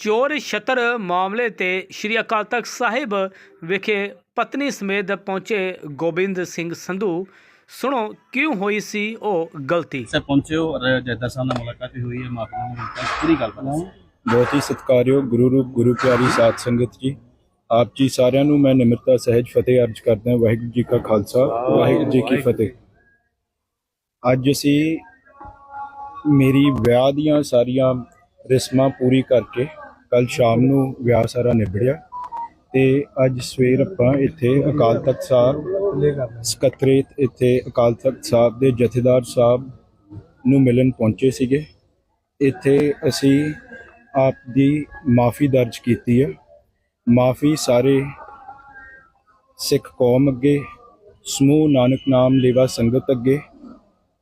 ਚੋਰ ਛਤਰ ਮਾਮਲੇ ਤੇ ਸ਼੍ਰੀ ਅਕਾਲ ਤਖਤ ਸਾਹਿਬ ਵਿਖੇ ਪਤਨੀ ਸਮੇਤ ਪਹੁੰਚੇ ਗੋਬਿੰਦ ਸਿੰਘ ਸੰਧੂ। ਸੁਣੋ ਕਿਉਂ ਹੋਈ ਸੀ ਉਹ ਗਲਤੀ? ਸਰ ਪਹੁੰਚੇ ਹੋ ਔਰ ਜੈਦਾ ਸਾਹਿਬ ਨਾਲ ਮੁਲਾਕਾਤ ਹੋਈ ਹੈ ਮਾਫੀਨਾਮਾ ਦਿੱਤਾ ਪੂਰੀ ਗੱਲ ਬਹੁਤ ਹੀ ਸਤਿਕਾਰਯੋਗ ਗੁਰੂ ਰੂਪ ਗੁਰੂ ਪਿਆਰੀ ਸਾਧ ਸੰਗਤ ਜੀ। ਆਪ ਜੀ ਸਾਰਿਆਂ ਨੂੰ ਮੈਂ ਨਿਮਰਤਾ ਸਹਿਜ ਫਤਿਹ ਅਰਜ ਕਰਦਾ ਹਾਂ ਵਾਹਿਗੁਰੂ ਜੀ ਕਾ ਖਾਲਸਾ ਵਾਹਿਗੁਰੂ ਜੀ ਕੀ ਫਤਿਹ। ਅੱਜ ਅਸੀਂ ਮੇਰੀ ਵਿਆਹ ਦੀਆਂ ਸਾਰੀਆਂ ਰਸਮਾਂ ਪੂਰੀ ਕਰਕੇ ਕੱਲ ਸ਼ਾਮ ਨੂੰ ਵਿਆਹ ਸਾਰਾ ਨਿਬੜਿਆ ਤੇ ਅੱਜ ਸਵੇਰ ਆਪਾਂ ਇੱਥੇ ਅਕਾਲ ਤਖਤ ਸਾਹਿਬ, ਸਕੱਤਰੇਤ ਇੱਥੇ ਅਕਾਲ ਤਖਤ ਸਾਹਿਬ ਦੇ ਜਥੇਦਾਰ ਸਾਹਿਬ ਨੂੰ ਮਿਲਣ ਪਹੁੰਚੇ ਸੀਗੇ। ਇੱਥੇ ਅਸੀਂ ਆਪ ਦੀ ਮਾਫੀ ਦਰਜ ਕੀਤੀ ਹੈ ਮਾਫੀ ਸਾਰੇ ਸਿੱਖ ਕੌਮ ਅੱਗੇ, ਸਮੂਹ ਨਾਨਕ ਨਾਮ ਲੇਵਾ ਸੰਗਤ ਅੱਗੇ,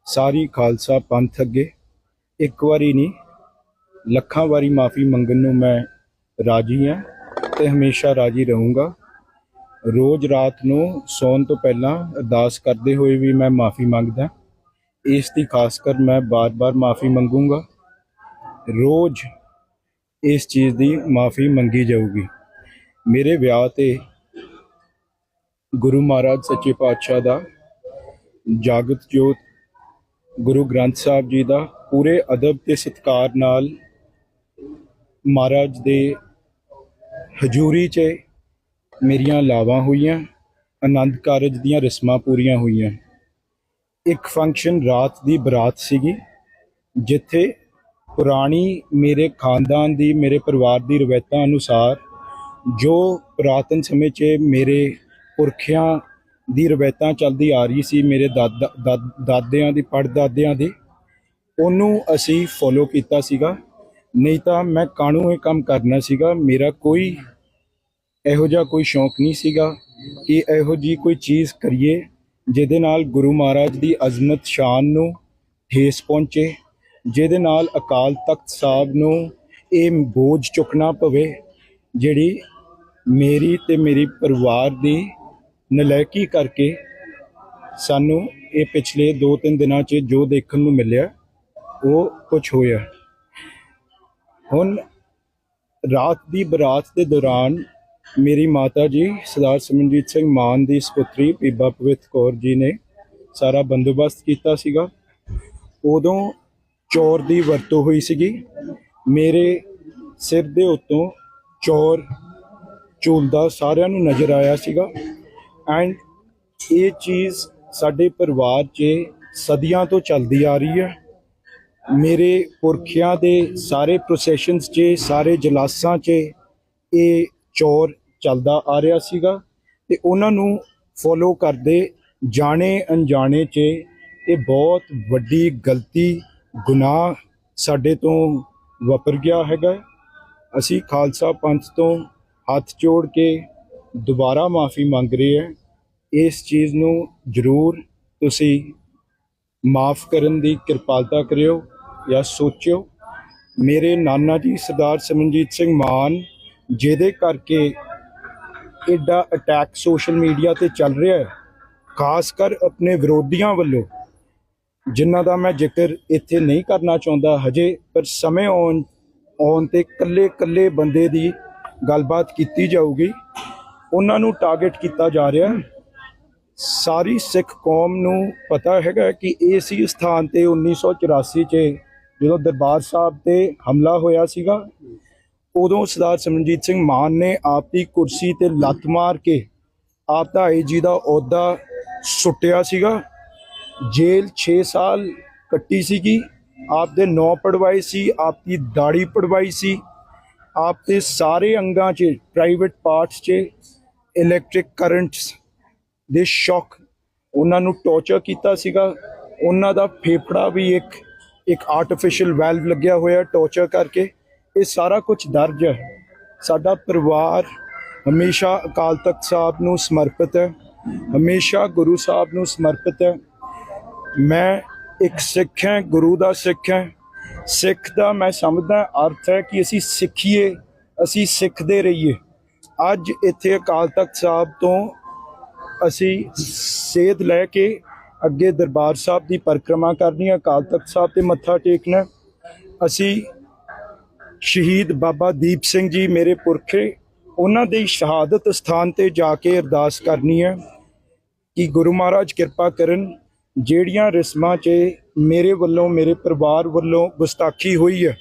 ਸਾਰੀ ਖਾਲਸਾ ਪੰਥ ਅੱਗੇ। ਇੱਕ ਵਾਰੀ ਨਹੀਂ ਲੱਖਾਂ ਵਾਰੀ ਮਾਫੀ ਮੰਗਣ ਨੂੰ ਮੈਂ ਰਾਜੀ ਹਾਂ ਤੇ ਹਮੇਸ਼ਾ ਰਾਜੀ ਰਹੂੰਗਾ। ਰੋਜ਼ ਰਾਤ ਨੂੰ ਸੌਣ ਤੋਂ ਪਹਿਲਾਂ ਅਰਦਾਸ ਕਰਦੇ ਹੋਏ ਵੀ ਮੈਂ ਮਾਫੀ ਮੰਗਦਾ ਇਸ ਦੀ ਖਾਸ ਕਰ ਮੈਂ ਬਾਰ-ਬਾਰ ਮਾਫੀ ਮੰਗੂੰਗਾ। ਰੋਜ਼ ਇਸ ਚੀਜ਼ ਦੀ ਮਾਫੀ ਮੰਗੀ ਜਾਊਗੀ। ਮੇਰੇ ਵਿਆਹ ਤੇ ਗੁਰੂ ਮਹਾਰਾਜ ਸੱਚੇ ਪਾਤਸ਼ਾਹ ਦਾ, ਜਾਗਤ ਜੋਤ, ਗੁਰੂ ਗ੍ਰੰਥ ਸਾਹਿਬ ਜੀ ਦਾ ਪੂਰੇ ਅਦਬ ਤੇ ਸਤਿਕਾਰ ਨਾਲ ਮਹਾਰਾਜ ਦੇ ਹਜ਼ੂਰੀ 'ਚ ਮੇਰੀਆਂ ਲਾਵਾਂ ਹੋਈਆਂ, ਆਨੰਦ ਕਾਰਜ ਦੀਆਂ ਰਸਮਾਂ ਪੂਰੀਆਂ ਹੋਈਆਂ। ਇੱਕ ਫੰਕਸ਼ਨ ਰਾਤ ਦੀ ਬਰਾਤ ਸੀਗੀ, ਜਿੱਥੇ ਪੁਰਾਣੀ ਮੇਰੇ ਖਾਨਦਾਨ ਦੀ, ਮੇਰੇ ਪਰਿਵਾਰ ਦੀ ਰਵਾਇਤਾਂ ਅਨੁਸਾਰ ਜੋ ਪੁਰਾਤਨ ਸਮੇਂ 'ਚ ਮੇਰੇ ਪੁਰਖਿਆਂ ਦੀ ਰਵਾਇਤਾਂ ਚੱਲਦੀ ਆ ਰਹੀ ਸੀ, ਮੇਰੇ ਦਾਦਾ, ਦਾਦ- ਦਾਦਿਆਂ ਦੀ, ਪੜਦਾਦਿਆਂ ਦੀ, ਉਹਨੂੰ ਅਸੀਂ ਫੋਲੋ ਕੀਤਾ ਸੀਗਾ। ਨਹੀਂ ਤਾਂ ਮੈਂ ਕਾਣੂ ਇਹ ਕੰਮ ਕਰਨਾ ਸੀਗਾ? ਮੇਰਾ ਕੋਈ ਇਹੋ ਜਿਹਾ ਕੋਈ ਸ਼ੌਂਕ ਨਹੀਂ ਸੀਗਾ ਕਿ ਇਹੋ ਜੀ ਕੋਈ ਚੀਜ਼ ਕਰੀਏ ਜਿਹਦੇ ਨਾਲ ਗੁਰੂ ਮਹਾਰਾਜ ਦੀ ਅਜ਼ਮਤ ਸ਼ਾਨ ਨੂੰ ਠੇਸ ਪਹੁੰਚੇ, ਜਿਹਦੇ ਨਾਲ ਅਕਾਲ ਤਖਤ ਸਾਹਿਬ ਨੂੰ ਇਹ ਬੋਝ ਚੁੱਕਣਾ ਪਵੇ, ਜਿਹੜੀ ਮੇਰੀ ਤੇ ਮੇਰੀ ਪਰਿਵਾਰ ਦੀ ਨਲਾਇਕੀ ਕਰਕੇ ਸਾਨੂੰ ਇਹ ਪਿਛਲੇ 2-3 ਦਿਨਾਂ 'ਚ ਜੋ ਦੇਖਣ ਨੂੰ ਮਿਲਿਆ, ਉਹ ਕੁਝ ਹੋਇਆ। ਹੁਣ ਰਾਤ ਦੀ ਬਰਾਤ ਦੇ ਦੌਰਾਨ ਮੇਰੀ ਮਾਤਾ ਜੀ, ਸਰਦਾਰ ਸਿਮਰਨਜੀਤ ਸਿੰਘ ਮਾਨ ਦੀ ਸੁਪੁੱਤਰੀ ਬੀਬਾ ਪਵਿੱਤ ਕੌਰ ਜੀ ਨੇ ਸਾਰਾ ਬੰਦੋਬਸਤ ਕੀਤਾ ਸੀਗਾ। ਉਦੋਂ ਚੋਰ ਦੀ ਵਰਤੋਂ ਹੋਈ ਸੀਗੀ। ਮੇਰੇ ਸਿਰ ਦੇ ਉੱਤੋਂ ਚੋਰ ਝੂਲਦਾ ਸਾਰਿਆਂ ਨੂੰ ਨਜ਼ਰ ਆਇਆ ਸੀਗਾ। ਐਂਡ ਇਹ ਚੀਜ਼ ਸਾਡੇ ਪਰਿਵਾਰ 'ਚ ਸਦੀਆਂ ਤੋਂ ਚੱਲਦੀ ਆ ਰਹੀ ਹੈ। ਮੇਰੇ ਪੁਰਖਿਆਂ ਦੇ ਸਾਰੇ ਪ੍ਰੋਸੈਸ਼ਨਸ 'ਚ, ਸਾਰੇ ਜਲਾਸਾਂ 'ਚ ਇਹ ਚੋਰ ਚੱਲਦਾ ਆ ਰਿਹਾ ਸੀਗਾ ਤੇ ਉਹਨਾਂ ਨੂੰ ਫੋਲੋ ਕਰਦੇ ਜਾਣੇ ਅਣਜਾਣੇ 'ਚ ਇਹ ਬਹੁਤ ਵੱਡੀ ਗਲਤੀ, ਗੁਨਾਹ ਸਾਡੇ ਤੋਂ ਵਾਪਰ ਗਿਆ ਹੈਗਾ। ਅਸੀਂ ਖਾਲਸਾ ਪੰਥ ਤੋਂ ਹੱਥ ਜੋੜ ਕੇ ਦੁਬਾਰਾ ਮਾਫੀ ਮੰਗ ਰਹੇ ਹਾਂ। ਇਸ ਚੀਜ਼ ਨੂੰ ਜ਼ਰੂਰ ਤੁਸੀਂ ਮਾਫ ਕਰਨ ਦੀ ਕਿਰਪਾਲਤਾ ਕਰਿਓ। ਜਾਂ ਸੋਚਿਓ, ਮੇਰੇ ਨਾਨਾ ਜੀ ਸਰਦਾਰ ਸਿਮਰਨਜੀਤ ਸਿੰਘ ਮਾਨ, ਜਿਹਦੇ ਕਰਕੇ ਐਡਾ ਅਟੈਕ ਸੋਸ਼ਲ ਮੀਡੀਆ ਤੇ ਚੱਲ ਰਿਹਾ ਹੈ, ਖਾਸ ਕਰ ਆਪਣੇ ਵਿਰੋਧੀਆਂ ਵੱਲੋਂ, ਜਿਨ੍ਹਾਂ ਦਾ ਮੈਂ ਜ਼ਿਕਰ ਇੱਥੇ ਨਹੀਂ ਕਰਨਾ ਚਾਹੁੰਦਾ ਹਜੇ, ਪਰ ਸਮੇਂ ਆਉਣ ਆਉਣ ਤੇ ਕੱਲੇ ਕੱਲੇ ਬੰਦੇ ਦੀ ਗੱਲਬਾਤ ਕੀਤੀ ਜਾਊਗੀ। ਉਹਨਾਂ ਨੂੰ ਟਾਰਗੇਟ ਕੀਤਾ ਜਾ ਰਿਹਾ ਸਾਰੀ ਸਿੱਖ ਕੌਮ ਨੂੰ ਪਤਾ ਹੈਗਾ ਕਿ ਇਹ ਸੀ ਸਥਾਨ ਤੇ 1984 ਚ ਜਦੋਂ ਦਰਬਾਰ ਸਾਹਿਬ ਤੇ ਹਮਲਾ ਹੋਇਆ ਸੀਗਾ, ਉਦੋਂ ਸਰਦਾਰ ਸਿਮਰਨਜੀਤ ਸਿੰਘ ਮਾਨ ਨੇ ਆਪ ਦੀ ਕੁਰਸੀ ਤੇ ਲੱਤ ਮਾਰ ਕੇ ਆਪ ਦਾ ਜੀ ਦਾ ਅਹੁਦਾ ਸੁੱਟਿਆ ਸੀਗਾ। ਜੇਲ੍ਹ 6 ਸਾਲ ਕੱਟੀ ਸੀਗੀ, ਆਪ ਦੇ ਨੌ ਪੜਵਾਈ ਸੀ, ਆਪ ਦੀ ਦਾੜੀ ਪੜਵਾਈ ਸੀ। ਆਪ ਦੇ ਸਾਰੇ ਅੰਗਾਂ 'ਚ ਪ੍ਰਾਈਵੇਟ ਪਾਰਟਸ 'ਚ ਇਲੈਕਟ੍ਰਿਕ ਕਰੰਟਸ ਦੇ ਸ਼ੌਕ ਉਹਨਾਂ ਨੂੰ ਟੌਰਚਰ ਕੀਤਾ ਸੀਗਾ। ਉਹਨਾਂ ਦਾ ਫੇਫੜਾ ਵੀ ਇੱਕ ਇੱਕ ਆਰਟੀਫੀਸ਼ੀਅਲ ਵੈਲਵ ਲੱਗਿਆ ਹੋਇਆ ਟੌਰਚਰ ਕਰਕੇ। ਇਹ ਸਾਰਾ ਕੁਝ ਦਰਜ ਹੈ। ਸਾਡਾ ਪਰਿਵਾਰ ਹਮੇਸ਼ਾ ਅਕਾਲ ਤਖਤ ਸਾਹਿਬ ਨੂੰ ਸਮਰਪਿਤ ਹੈ। ਹਮੇਸ਼ਾ ਗੁਰੂ ਸਾਹਿਬ ਨੂੰ ਸਮਰਪਿਤ ਹੈ। ਮੈਂ ਇੱਕ ਸਿੱਖ ਹਾਂ, ਗੁਰੂ ਦਾ ਸਿੱਖ ਹਾਂ। ਸਿੱਖ ਦਾ ਮੈਂ ਸਮਝਦਾ ਅਰਥ ਹੈ ਕਿ ਅਸੀਂ ਸਿੱਖੀਏ, ਅਸੀਂ ਸਿੱਖਦੇ ਰਹੀਏ। ਅੱਜ ਇੱਥੇ ਅਕਾਲ ਤਖਤ ਸਾਹਿਬ ਤੋਂ ਅਸੀਂ ਸੇਧ ਲੈ ਕੇ ਅੱਗੇ ਦਰਬਾਰ ਸਾਹਿਬ ਦੀ ਪਰਿਕਰਮਾ ਕਰਨੀ, ਅਕਾਲ ਤਖਤ ਸਾਹਿਬ ਤੇ ਮੱਥਾ ਟੇਕਣਾ ਅਸੀਂ ਸ਼ਹੀਦ ਬਾਬਾ ਦੀਪ ਸਿੰਘ ਜੀ ਮੇਰੇ ਪੁਰਖੇ, ਉਹਨਾਂ ਦੀ ਸ਼ਹਾਦਤ ਸਥਾਨ ਤੇ ਜਾ ਕੇ ਅਰਦਾਸ ਕਰਨੀ ਹੈ ਕਿ ਗੁਰੂ ਮਹਾਰਾਜ ਕਿਰਪਾ ਕਰਨ, ਜਿਹੜੀਆਂ ਰਸਮਾਂ 'ਚ ਮੇਰੇ ਵੱਲੋਂ, ਮੇਰੇ ਪਰਿਵਾਰ ਵੱਲੋਂ ਗੁਸਤਾਖੀ ਹੋਈ ਹੈ,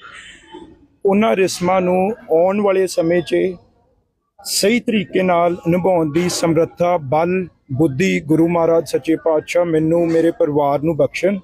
ਉਹਨਾਂ ਰਸਮਾਂ ਨੂੰ ਆਉਣ ਵਾਲੇ ਸਮੇਂ 'ਚ ਸਹੀ ਤਰੀਕੇ ਨਾਲ ਨਿਭਾਉਣ ਦੀ ਸਮਰੱਥਾ, ਬਲ ਬੁੱਧੀ ਗੁਰੂ ਮਹਾਰਾਜ ਸੱਚੇ ਪਾਤਸ਼ਾਹ ਮੈਨੂੰ ਮੇਰੇ ਪਰਿਵਾਰ ਨੂੰ ਬਖਸ਼ਣ